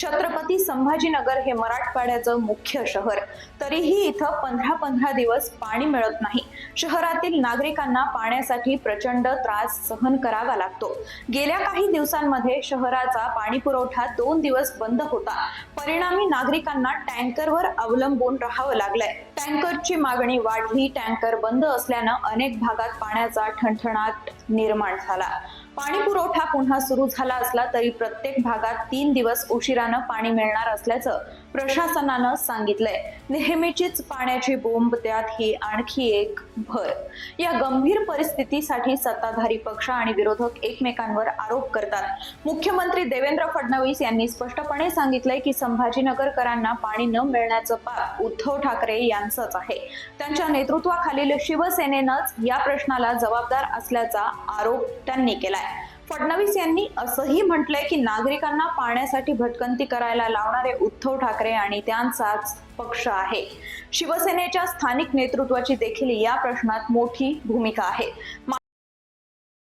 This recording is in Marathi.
छत्रपती संभाजीनगर हे मराठवाड्याचं मुख्य शहर. तरीही इथं पंधरा पंधरा दिवस पाणी मिळत नाही. शहरातील नागरिकांना पाण्यासाठी प्रचंड त्रास सहन करावा लागतो. गेल्या काही दिवसांमध्ये शहराचा पाणी पुरवठा दोन दिवस बंद होता. परिणामी नागरिकांना टँकरवर अवलंबून राहावं लागलंय. टँकरची मागणी वाढली टँकर बंद असल्यानं अनेक भागात पाण्याचा ठणठणाट निर्माण झाला. पाणी पुरवठा पुन्हा सुरू झाला असला तरी प्रत्येक भागात तीन दिवस उशिरानं पाणी मिळणार असल्याचं प्रशासनानं सांगितलंय. नेहमीचीच पाण्याची बोंब त्यात ही आणखी एक भर. या गंभीर परिस्थितीसाठी सत्ताधारी पक्ष आणि विरोधक एकमेकांवर आरोप करतात. मुख्यमंत्री देवेंद्र फडणवीस यांनी स्पष्टपणे सांगितलंय की संभाजीनगरकरांना पाणी न मिळण्याचं पाप उद्धव ठाकरे यांचंच आहे. त्यांच्या नेतृत्वाखालील शिवसेनेनंच या प्रश्नाला जबाबदार असल्याचा आरोप त्यांनी केलाय. फडणवीस यांनी असंही म्हटलंय की नागरिकांना पाण्यासाठी भटकंती करायला लावणारे उद्धव ठाकरे आणि त्यांचाच पक्ष आहे. शिवसेनेच्या स्थानिक नेतृत्वाची देखील या प्रश्नात मोठी भूमिका आहे.